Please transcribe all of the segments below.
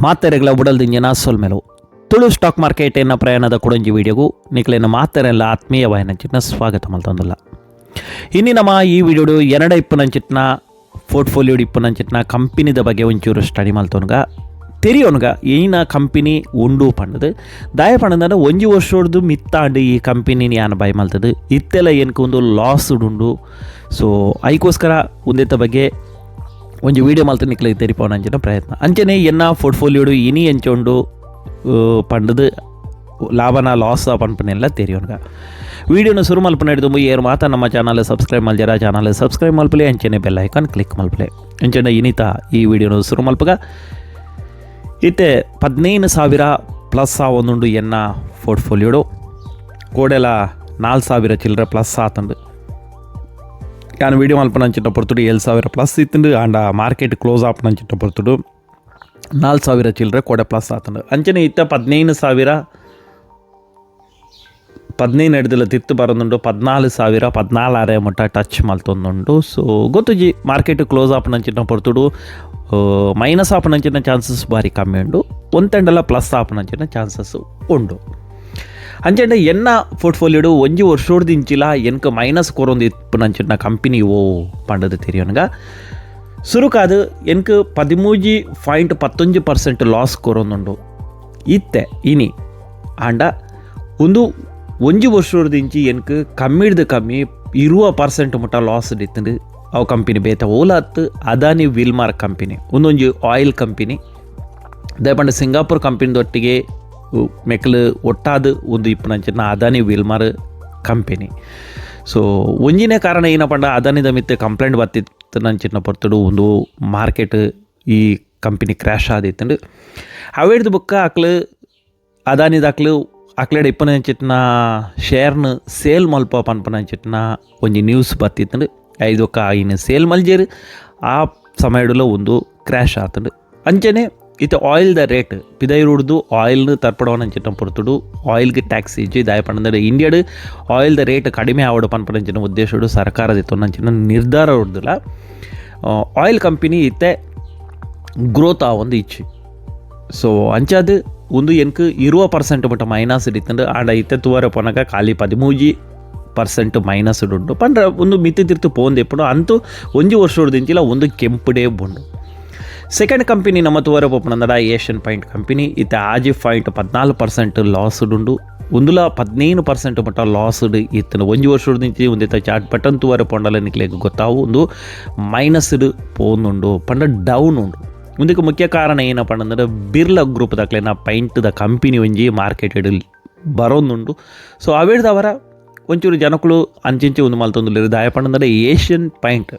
ಮಾತೆರೆಗಳ ಬುಡಲ್ದಿಂಜಿನ ಸೊಲ್ಮೆಲು Tulu stock market ಏನ ಪ್ರಯಾಣದ ಕೊಡಂಜಿ ವಿಡಿಯೋಗೂ ಮಾತರೆಲ್ಲ ಮಾತೆರೆಲ್ಲ ಆತ್ಮೀಯವಾಯಿನಂಚಿನ ಸ್ವಾಗತ ಮಲ್ತೊಂದುಲ್ಲ. ಇನ್ನಿ ನಮ್ಮ ಈ ವಿಡಿಯೋಡು ಎರಡ ಇಪ್ಪನಂಚಿಟ್ನ ಪೋರ್ಟ್ಫೋಲಿಯೋ ಇಪ್ಪನಂಚಿಟ್ನ ಕಂಪನಿದ ಬಗ್ಗೆ ಒಂಚೂರು ಸ್ಟಡಿ ಮಲ್ತೊನ್ಗ ತೆರಿಯೋನ್ಗ ಏನ ಕಂಪನಿ ಉಂಡು ಪಂಡದು. ದಾಯ ಪಂಡದ ಒಂಜಿ ವರ್ಷದ್ದು ಮಿತ್ತಾಂಡು ಈ ಕಂಪನಿನ ಯಾನ ಬಾಯಿ ಮಲ್ತದು. ಇತ್ತೆಲ್ಲ ಏನಕ್ಕೆ ಒಂದು ಲಾಸ್ ಉಂಡು. ಸೊ, ಐಕೋಸ್ಕರ ಒಂದೇತ ಬಗ್ಗೆ ಒಂಜಿ ವಿಡಿಯೋ ಮಲ್ತ ನಿಕ್ಲಿಗೆ ತೆರಿಪೋಣ ಅಂಚಿನ ಪ್ರಯತ್ನ ಅಂಚನೆ ಎನ್ನ ಪೋರ್ಟ್ಫೋಲಿಯೋಡು ಇನಿ ಎಂಚೊಂಡು ಪಂಡದು ಲಾಭನ ಲಾಸ್ ಪನ್ಪನೆಲ್ಲ ತೆರಿಯೋನ್ಗ ವಿಡಿಯೋನ ಶುರು ಮಲ್ಪನ ಹಿಡಿದು ಏರು ಮಾತ ನಮ್ಮ ಚಾನಲ್ ಸಬ್ಸ್ಕ್ರೈಬ್ ಮಲ್ಜರ ಚಾನಲ್ ಸಬ್ಸ್ಕ್ರೈಬ್ ಮಲ್ಪಲೆ ಅಂಚನೆ ಬೆಲ್ ಐಕಾನ್ ಕ್ಲಿಕ್ ಮಲ್ಪಲೆ ಅಂಚನೆ ಇನಿತ ಈ ವಿಡಿಯೋನ ಶುರು ಮಲ್ಪಗ ಇತ್ತೆ ಪದಿನೈದು ಸಾವಿರ ಪ್ಲಸ್ ಆ ಒಂದುಂಡು ಎನ್ನ ಪೋರ್ಟ್ಫೋಲಿಯೋಡು ಕೋಡೆಲ ನಾಲ್ಕು ಸಾವಿರ ಚಿಲ್ಲರೆ ಪ್ಲಸ್ ಆತಂಡು ನಾನು ವೀಡಿಯೋ ಮಲ್ಪನಂಚಿನ ಪೊರ್ತುಡು ಏಳು ಸಾವಿರ ಪ್ಲಸ್ ಇತ್ತಂಡು ಆಂಡ ಮಾರ್ಕೆಟ್ ಕ್ಲೋಸ್ ಆಪನಂಚಿನ ಪೊರ್ತುಡು ನಾಲ್ಕು ಸಾವಿರ ಚಿಲ್ಲರೆ ಕೋಡೆ ಪ್ಲಸ್ ಆತಂಡು ಅಂಚನೆ ಇತ್ತ ಪದಿನೈದು ಸಾವಿರ ಪದಿನೈದು ಹಿಡ್ದಿಲ್ಲ ತಿತ್ತು ಬರೋದುಂಡು ಪದ್ನಾಲ್ಕು ಸಾವಿರ ಪದ್ನಾಲಾರೆ ಮುಟ್ಟ ಟಚ್ ಮಲ್ತೊಂದುಂಡು ಸೊ ಗೊತ್ತುಜಿ ಮಾರ್ಕೆಟ್ ಕ್ಲೋಸ್ ಆಪನಂಚಿನ ಪೊರ್ತುಡು ಮೈನಸ್ ಆಪನಂಚಿನ ಚಾನ್ಸಸ್ ಭಾರಿ ಕಮ್ಮಿ ಉಂಡು ಒಂತೆಂಡಲ ಪ್ಲಸ್ ಆಪನಂಚಿನ ಚಾನ್ಸಸ್ ಉಂಡು ಅಂಚಂಡ ಎನ್ನ ಪೋರ್ಟ್ಫೋಲಿಯೋಡು ಒಂಜಿ ವರ್ಷೋಡ್ದಿಂಚಿಲ ಎನ್ಕ ಮೈನಸ್ ಕೊರೊಂದು ಇಪ್ಪುನಂಚಿನ ಕಂಪನಿ ಓ ಪಂಡದು ತೆರಿಯೋನ್ಗ. ಸುರುಕಾದು ಎನ್ಕ ಪದಿಮೂಜಿ ಪಾಯಿಂಟ್ ಪತ್ತೊಂಜಿ ಪರ್ಸೆಂಟ್ ಲಾಸ್ ಕೊರೊಂದುಂಡು. ಇತ್ತೆ, ಇನಿ, ಆಂಡ ಒಂದು ಒಂಜಿ ವರ್ಷೋಡ್ದಿಂಚಿ ಎನ್ಕ ಕಮ್ಮಿಡ್ದು ಕಮ್ಮಿ ಇರುವ ಪರ್ಸೆಂಟ್ ಮುಟ್ಟ ಲಾಸ್ ಇತ್ತಂಡು ಅವು ಕಂಪನಿ ಬೇತ ಓಲಾತ್, ಅದಾನಿ ವಿಲ್ಮಾರ್ ಕಂಪನಿ ಒಂದೊಂಜಿ ಆಯಿಲ್ ಕಂಪನಿ. ದಯಪಂಡ ಸಿಂಗಾಪುರ್ ಕಂಪನಿದೊಟ್ಟಿಗೆ ಮೆಕ್ಲು ಒಟ್ಟಾದ ಒಂದು ಇಪ್ಪನಂಚಿನ ಅದಾನಿ ವಿಲ್ಮಾರ್ ಕಂಪೆನಿ. ಸೊ ಒಂಜಿನೇ ಕಾರಣ ಏನಪ್ಪ ಅದಾನಿದ ಮಿತ್ತೆ ಕಂಪ್ಲೇಂಟ್ ಬರ್ತಿತ್ತು ನಂಚಿನ ಪೊರ್ತುಡು ಒಂದು ಮಾರ್ಕೆಟ್ ಈ ಕಂಪನಿ ಕ್ರ್ಯಾಶ್ ಆದಿತ್ತಂಡು ಅವೇಡ್ದು ಬುಕ್ಕ ಅಕ್ಲು ಅದಾನಿದ ಅಕ್ಲು, ಅಕ್ಲೆಡ್ ಇಪ್ಪನಂಚಿಟ್ನ ಶೇರ್ನ ಸೇಲ್ ಮಲ್ಪ ಪನ್ಪನಂಚಿಟ್ನ ಒಂಜಿ ನ್ಯೂಸ್ ಬರ್ತಿತ್ತಂಡು. ಒಕ್ಕ ಇನ್ನು ಸೇಲ್ ಮಲ್ಜೇರು ಆ ಸಮಯಡಲ್ಲ ಒಂದು ಕ್ರ್ಯಾಶ್ ಆತಂಡು. ಅಂಚನೆ ಇತ್ತೆ ದ ರೇಟ್ ಪಿದೈರುಡ್ದು ಆಯಿಲ್ನ ತರ್ಪಡವನಂಚಿನ ಪೊರ್ತುಡು. ಆಯಿಲ್ಗೆ ಟ್ಯಾಕ್ಸ್ ಇಜ್ಜಿ ದಾಯ ಪಂಡದ ಇಂಡಿಯಾಡು ಆಯಿಲ್ದ ರೇಟ್ ಕಡಿಮೆ ಆವಡು ಪನ್ಪನಂಚಿನ ಉದ್ದೇಶಡು ಸರ್ಕಾರದ ಇತ್ತೊಂದಂಚಿನ ನಿರ್ಧಾರ ಹೊಡ್ದಿಲ್ಲ ಆಯಿಲ್ ಕಂಪನಿ ಇತ್ತೆ ಗ್ರೋತ್ ಆ ಒಂದು ಇಚ್ಚಿ ಸೊ ಅಂಚಾದು ಒಂದು ಎನ್ಕ್ ಇರುವ ಪರ್ಸೆಂಟ್ ಮಟ್ಟ ಮೈನಸ್ ಇಡಿತ್ತಂಡು ಆಂಡ ಇತ್ತೆ ತುವರ ಪೊನಕ ಖಾಲಿ ಪದಿಮೂಜಿ ಪರ್ಸೆಂಟ್ ಮೈನಸ್ ಉಂಡು ಪಂಡ್ರ ಒಂದು ಮಿತಿ ತಿರ್ತು ಪೋಂದು ಎಪ್ಪುಡು. ಅಂತೂ ಒಂಜಿ ವರ್ಷ ಹೊಡ್ದಿಂಚಿಲ್ಲ ಒಂದು ಕೆಂಪುಡೇ ಬುಂಡು ಸೆಕೆಂಡ್ ಕಂಪನಿ ನಮ್ಮ ತುವರ ಪೊಪ್ಪನಂದಡ ಏಷ್ಯನ್ ಪಾಯಿಂಟ್ ಕಂಪನಿ ಇತ್ತೆ ಆಜಿ ಪಾಯಿಂಟ್ ಪದ್ನಾಲ್ಕು ಪರ್ಸೆಂಟ್ ಲಾಸ್ ಉಂಡು ಒಂದುಲ ಪದಿನೈದು ಪರ್ಸೆಂಟ್ ಮಟ್ಟ ಲಾಸ್ ಇತ್ತು ಒಂಜಿ ವರ್ಷ ಹೊಡ್ದಿಂಚಿ ಒಂದಿತ್ತ ಚಾಟ್ ಬಟನ್ ತುವರ ಪೊಂಡಲ ನಿಕ್ಲೆಗ್ ಗೊತ್ತಾವು ಒಂದು ಮೈನಸ್ ಪೋಂದುಂಡು ಪಂಡ ಡೌನ್ ಉಂಡು ಮುಂದಕ್ಕೆ ಮುಖ್ಯ ಕಾರಣ ಏನಪ್ಪ ಅಂದ್ರೆ ಬಿರ್ಲಾ ಗ್ರೂಪ್ ದಾಖಲೆ ನಾ ಪೈಂಟ್ದ ಕಂಪನಿ ಒಂಜಿ ಮಾರ್ಕೆಟೆಡ್ ಬರೋದುಂಡು ಸೊ ಅವೇಳ್ದವರ ಒಂಚೂರು ಜನಗಳು ಅಂಚಿಂಚೆ ಒಂದು ಮಲ್ತೊಂದು ದಾಯ ಪಂಡಂದ್ರೆ ಏಷ್ಯನ್ ಪಾಯಿಂಟ್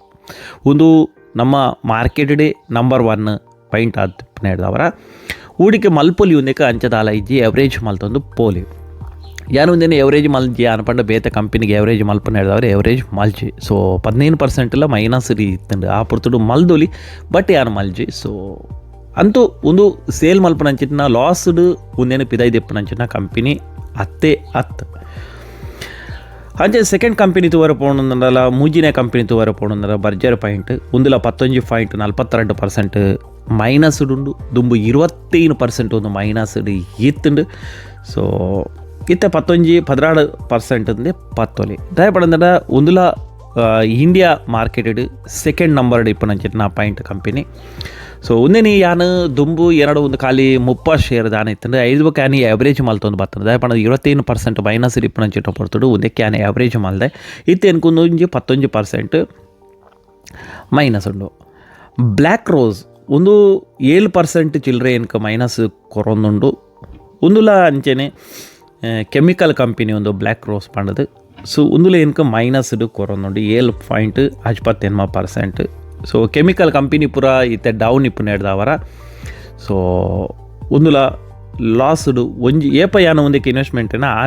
ಒಂದು ನಮ್ಮ ಮಾರ್ಕೆಟೆಡೇ ನಂಬರ್ ಒನ್ ಪಾಯಿಂಟ್ ಆದ ಹೇಳಿದವರ ಹೂಡಿಕೆ ಮಲ್ಪೊಲಿ ಒಂದಕ್ಕೆ ಅಂಚದಾಲ ಇಜ್ಜಿ ಎವರೇಜ್ ಮಲ್ತೊಂದು ಪೋಲಿ. ಯಾನು ಒಂದೇನು ಎವರೇಜ್ ಮಲ್ಜಿ ಅನ್ಪಂಡ ಬೇತೆ ಕಂಪನಿಗೆ ಎವರೇಜ್ ಮಲ್ಪನ ಹೇಳಿದವ್ರೆ ಎವರೇಜ್ ಮಲ್ಜಿ. ಸೊ ಪದಿನೈದು ಪರ್ಸೆಂಟ್ ಎಲ್ಲ ಮೈನಸ್ ರೀ ಇತ್ತಂಡು. ಆ ಪುರ್ತುಡು ಮಲ್ದೊಲಿ ಬಟ್ ಯಾನು ಮಲ್ಜಿ? ಸೊ ಅಂತೂ ಒಂದು ಸೇಲ್ ಮಲ್ಪನಂಚಿನ ಲಾಸ್ಡ್ ಒಂದೇನು ಪಿದೈದು ಇಪ್ಪನಂಚಿನ ಕಂಪನಿ ಅತ್ತೆ ಅತ್ ಅಂಚೆ ಸೆಕೆಂಡ್ ಕಂಪನಿ ತುವರ ಪೋಣಂದಲ್ಲ ಮೂಜಿನೇ ಕಂಪನಿ ತುವರ ಪೋಣಂದಲ್ಲ ಬರ್ಜರ್ ಪಾಯಿಂಟ್ ಒಂದುಲ ಪತ್ತೊಂಜಿ ಪಾಯಿಂಟ್ ನಲ್ಪತ್ತೆರಡು ಪರ್ಸೆಂಟ್ ಮೈನಸ್ ಉಂಡು ದುಂಬು ಇರುವತ್ತೈದು ಪರ್ಸೆಂಟ್ ಒಂದು ಮೈನಸ್ ಇತ್ತುಂಡು. ಸೊ ಇತ್ತೆ ಪತ್ತೊಂಜಿ ಪದಿನಾಡು ಪರ್ಸೆಂಟ್ ಅಂದೆ ಪತ್ತೊಲಿ. ದಯಪಡಂದ ಒಂದುಲ ಇಂಡಿಯಾ ಮಾರ್ಕೆಟೆಡ್ ಸೆಕೆಂಡ್ ನಂಬರ್ ಇಪ್ಪನಂಚಿನ ಪಾಯಿಂಟ್ ಕಂಪನಿ ಸೊ ಒಂದೇನಿ ಯಾನು ದುಂಬು ಎರಡು ಒಂದು ಖಾಲಿ ಮುಪ್ಪ ಶೇರ್ ದಾನ ಇತ್ತಂದ್ರೆ ಐದು ಕ್ಯಾನಿ ಆವ್ರೇಜ್ ಮಲ್ತೊಂದು ಬರ್ತದೆ ಪಣ ಇವತ್ತೇನು ಪರ್ಸೆಂಟ್ ಮೈನಸ್ ಇಪ್ಪನಂಚಿನ ಪಡ್ತಡು ಒಂದೇ ಕ್ಯಾನಿ ಆವ್ರೇಜ್ ಮಲ್ದೆ ಇತ್ತು ಎನ್ಕೊಂದು ಪತ್ತೊಂಜು ಪರ್ಸೆಂಟ್ ಮೈನಸ್ ಉಂಡು. ಬ್ಲ್ಯಾಕ್ ರೋಸ್ ಒಂದು ಏಳು ಪರ್ಸೆಂಟ್ ಚಿಲ್ಲರೆ ಏನಕ್ಕೆ ಮೈನಸ್ ಕೊರೊಂದುಂಡು ಒಂದುಲ ಅಂಚೆನೆ ಕೆಮಿಕಲ್ ಕಂಪನಿ ಒಂದು ಬ್ಲ್ಯಾಕ್ ರೋಸ್ ಪಂಡದು. ಸೊ ಒಂದುಲ ಏನಕ್ಕೆ ಮೈನಸ್ ಕೊರೊಂದುಂಡು ಏಳು ಪಾಯಿಂಟ್ ಅಜ್ಪತ್ತೆನ್ಮ ಪರ್ಸೆಂಟ್ ಸೊ ಕೆಮಿಕಲ್ ಕಂಪನಿ ಪೂರ ಇತ್ತೆ ಡೌನ್ ಇಪ್ಪು ನೆಡ್ದವರ ಸೊ ಒಂದುಲ ಲಾಸ್ಡ್ ಒಂಜಿ ಏಪ ಯಾನ ಒಂದಕ್ಕೆ ಇನ್ವೆಸ್ಟ್ಮೆಂಟ್ನ ಆ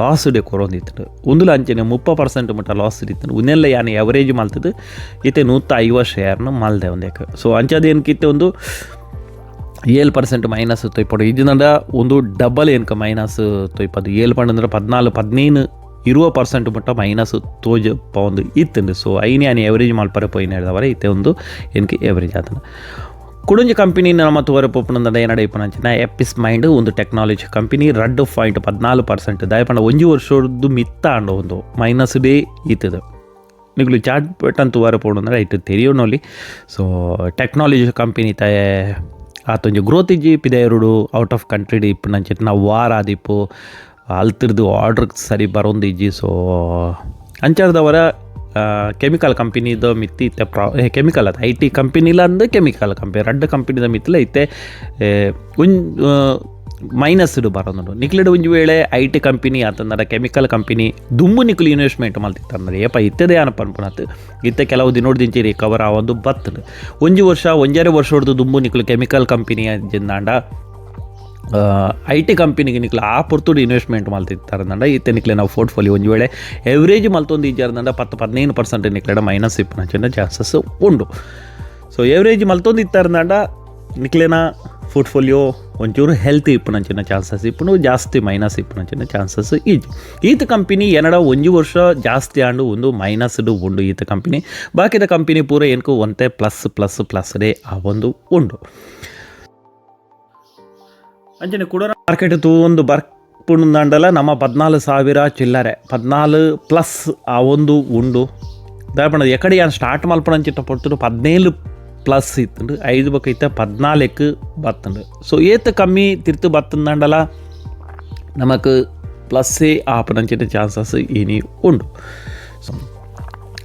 ಲಾಸ್ ಡೆ ಕೊರೊಂದಿತ್ತು ಒಂದುಲ ಅಂಚನೆ ಮುಪ್ಪ ಪರ್ಸೆಂಟ್ ಮಟ್ಟ ಲಾಸ್ ಇತ್ತು. ಉನ್ನೆಲ್ಲ ಯಾನ ಎವರೇಜ್ ಮಾಲ್ತದ್ದು ಇತ್ತೆ ನೂತ ಐವತ್ತು ಶೇರ್ನ ಮಾಲ್ದೆ ಒಂದಕ್ಕೆ ಸೊ ಅಂಚದ ಏನಕ್ಕಿತ್ತೆ ಒಂದು ಏಳು ಪರ್ಸೆಂಟ್ ಮೈನಸ್ ತೊಯ್ಪಡು. ಇದನ್ನ ಒಂದು ಡಬಲ್ ಏನಕ್ಕೆ ಮೈನಸ್ ತೊಯ್ಪದು. ಏಳು ಪಂಡ್ ಅಂದ್ರೆ ಪದ್ನಾಲ್ಕು ಪದಿನೈದು ಇರುವ ಪರ್ಸೆಂಟ್ ಮಟ್ಟ ಮೈನಸ್ ತೋಜ ಪೌಂದು ಇತ್ತು ಸೊ ಐನೇ ಅನಿ ಎವರೇಜ್ ಮಲ್ಪರೆ ಪೋಯಿನ ಹೇಳಿದವರ, ಇತ್ತೆ ಒಂದು ಏನಕ್ಕೆ ಎವರೇಜ್ ಆತನ ಕುಡುಂಜಿ ಕಂಪನಿ ನಮ್ಮ ತೋರೆ ಪೋಪುನಂದ ಏನಡ ಇಪ್ಪನಂಚಿನ ಎಪ್ಪಿಸ್ ಮೈಂಡ್ ಒಂದು ಟೆಕ್ನಾಲಜಿ ಕಂಪನಿ ರಡ್ ಪಾಯಿಂಟ್ ಪದ್ನಾಲ್ಕು ಪರ್ಸೆಂಟ್ ದಯಪಂಡ ಒಂಜಿ ವರ್ಷದ್ದು ಮಿತ್ತ ಅಂಡ ಒಂದು ಮೈನಸ್ ಡೇ ಈತದ ನಿಗ್ಲು ಚಾಟ್ ಬಟನ್ ವಾರ ಪೋಡು ಅಂದರೆ ಐಟು ತೆರಿಯೋನೊಲಿ ಸೊ ಟೆಕ್ನಾಲಜಿ ಕಂಪನಿ ತಯ ಆತೊಂಜಿ ಗ್ರೋತ್ ಇಜ್ಜಿ ಎರಡು ಔಟ್ ಆಫ್ ಕಂಟ್ರಿ ಇಪ್ಪು ನಂಚಿಟ್ಟು ನಾವು ವಾರ ಆದಿಪ್ಪು ಅಲ್ತಿರ್ದು ಆರ್ಡ್ರ್ ಸರಿ ಬರೋಂದು ಇಜ್ಜಿ ಸೊ ಅಂಚಾರ್ದವರ ಕೆಮಿಕಲ್ ಕಂಪನಿದ ಮಿತ್ತಿ ಇತ್ತೆ. ಪ್ರಾ ಕೆಮಿಕಲ್ ಅದು. ಐ ಟಿ ಕಂಪನಿಲ ಕೆಮಿಕಲ್ ಕಂಪನಿ ರಡ್ಡ್ ಕಂಪನಿದ ಮಿತ್ತಲ ಇತ್ತೆ. ಉಂ ಮೈನಸ್ ಇಡು ಬರೋದು ನಿಕ್ಲಿಡ್ ಒಂಜಿ ವೇಳೆ ಐ ಟಿ ಕಂಪನಿ ಆತಂದ್ರೆ ಕೆಮಿಕಲ್ ಕಂಪನಿ ದುಂಬು ನಿಕ್ಲು ಇನ್ವೆಸ್ಟ್ಮೆಂಟ್ ಮಲ್ತಿತ್ತಂದ್ರೆ ಏಪ, ಇತ್ತದೆ ಏನಪ್ಪ ಅನ್ಕೊಳತ್ತು ಇತ್ತೆ ಕೆಲವು ದಿನೋಡ್ ದಿಂಚಿ ರಿಕವರ್ ಒಂದು ಬತ್ತದು ಒಂಜಿ ವರ್ಷ, ಒಂಜಾರೆ ವರ್ಷ ಹೊಡೆದು ದುಂಬು ನಿಕ್ಲು ಕೆಮಿಕಲ್ ಕಂಪನಿ ಜಿಂದಾಂಡ ಐ ಟಿ ಕಂಪನಿಗೆ ನಿಕ್ಲ ಆ ಪೊರ್ತುಡು ಇನ್ವೆಸ್ಟ್ಮೆಂಟ್ ಮಲ್ತಿತ್ತಾರಂದಂಡ ಇತ್ತೆ ನಿಕ್ಲೆ ನಾವು ಪೋರ್ಟ್ಫೋಲಿಯೋ ಒಂದು ವೇಳೆ ಎವರೇಜ್ ಮಲ್ತೊಂದು ಇಜ್ಜಾರ್ದಂಡ ಪತ್ತು ಪದಿನೈದು ಪರ್ಸೆಂಟ್ ನಿಕ್ಲೆಡ ಮೈನಸ್ ಇಪ್ಪನ ಚಾನ್ಸಸ್ ಉಂಡು. ಸೊ ಎವರೇಜ್ ಮಲ್ತೊಂದು ಇತ್ತಾರಂದಂಡ ನಿಕ್ಲೆನ ಪೋರ್ಟ್ಫೋಲಿಯೋ ಒಂಚೂರು ಹೆಲ್ತ್ ಇಪ್ಪುನಂಚಿನ ಚಾನ್ಸಸ್ ಇಪ್ಪನು ಜಾಸ್ತಿ ಮೈನಸ್ ಇಪ್ಪುನಂಚಿನ ಚಾನ್ಸಸ್ ಈಜ್ ಈತ ಕಂಪನಿ ಏನಡ ಒಂಜಿ ವರ್ಷ ಜಾಸ್ತಿ ಆಂಡು ಒಂದು ಮೈನಸ್ಡು ಉಂಡು ಈತ ಕಂಪನಿ ಬಾಕಿದ ಕಂಪನಿ ಪೂರ ಏನಕ್ಕೂ ಒಂತೆ ಪ್ಲಸ್ ಪ್ಲಸ್ ಪ್ಲಸ್ ಡೇ ಆ ಒಂದು ಉಂಡು. ಅಂಚನೆ ಕುಡರ ಮಾರ್ಕೆಟ್ ತೂವೊಂದು ಒಂದು ಬರ್ಪುಂಡಲ ನಮ್ಮ ಪದ್ನಾಲು ಸಾವಿರ ಚಿಲ್ಲರೆ. ಪದ್ನಾಲು ಪ್ಲಸ್ ಆ ಒಂದು ಉಂಡು. ದಾಪಣ ಎಕಡೆ ಏನು ಸ್ಟಾರ್ಟ್ ಮಲ್ಪಣಂಚಿಟ್ಟ ಪಡ್ತು ಪದ್ನೇಳು ಪ್ಲಸ್ ಇತ್ತು ಐದು ಬಕ್ಕ ಇತ್ತ ಪದ್ನಾಲ್ಕು ಬತ್ತುಂಡು. ಸೊ ಏತ ಕಮ್ಮಿ ತಿರ್ತು ಬತ್ತಂದಂಡಲ ನಮಕ್ ಪ್ಲಸ್ಸೇ ಆಪಣಂಚಿನ ಚಾನ್ಸಸ್ ಏನಿ ಉಂಡು. ಸೊ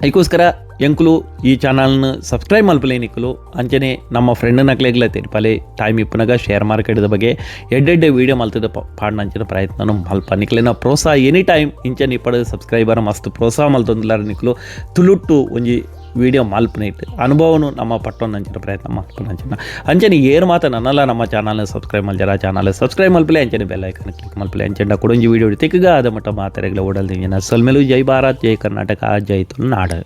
ಅದಕ್ಕೋಸ್ಕರ ಎಂಕುಲು ಈ ಚಾನಲ್ನ ಸಬ್ಸ್ಕ್ರೈಬ್ ಮಲ್ಪಲೇನಿಕ್ಕಲು ಅಂಚನೆ ನಮ್ಮ ಫ್ರೆಂಡ್ ನಕ್ಲೆಗ್ಲ ತಿರ್ಪಲೆ ಟೈಮ್ ಇಪ್ಪನಾಗ ಶೇರ್ ಮಾರ್ಕೆಟ್ದ ಬಗ್ಗೆ ಎಡ್ಡೆಡ್ಡೆ ವೀಡಿಯೋ ಮಲ್ತದ ಪಾಡ್ನಂಚಿನ ಪ್ರಯತ್ನನು ಮಲ್ಪ. ನಿಕ್ಲೆನ ಪ್ರೋತ್ಸಾಹ ಎನಿ ಟೈಮ್ ಇಂಚನೆ ಇಪ್ಪಡ ಸಬ್ಸ್ಕ್ರೈಬರ್ ಮಸ್ತ್ ಪ್ರೋತ್ಸಾಹ ಮಲ್ತೊಂದಿಲ್ಲಾರ ನಿಕ್ಲು. ತುಳುಟ್ಟು ಒಂಜಿ ವಿಡಿಯೋ ಮಾಲ್ಪನೈಟ್ ಅನುಭವನು ನಮ್ಮ ಪಟ್ಟೊಂದಂಚಿನ ಪ್ರಯತ್ನ ಮಾಲ್ಪನಂಚಿನ ಅಂಚನೆ. ಏರು ಮಾತ ನನ್ನಲ್ಲ, ನಮ್ಮ ಚಾನಲ್ನ ಸಬ್ಸ್ಕ್ರೈಬ್ ಮಲ್ಜರ ಚಾನಲ್ ಸಬ್ಸ್ಕ್ರೈಬ್ ಮಲ್ಪಲೆ, ಅಂಚನೆ ಬೆಲ್ ಐಕನ್ ಕ್ಲಿಕ್ ಮಲ್ಪಲೆ. ಅಂಚಂಡ ಕೊಡೊಂಜಿ ವಿಡಿಯೋ ತೆಗ್ಗ ಆದ ಮಟ್ಟ ಮಾತಾರೆಗಳ ಓಡಲ್ದಿನ. ಸಲ್ಮೇಲು ಜೈ ಭಾರತ್, ಜೈ ಕರ್ನಾಟಕ, ಜೈ ತುಳುನಾಡು.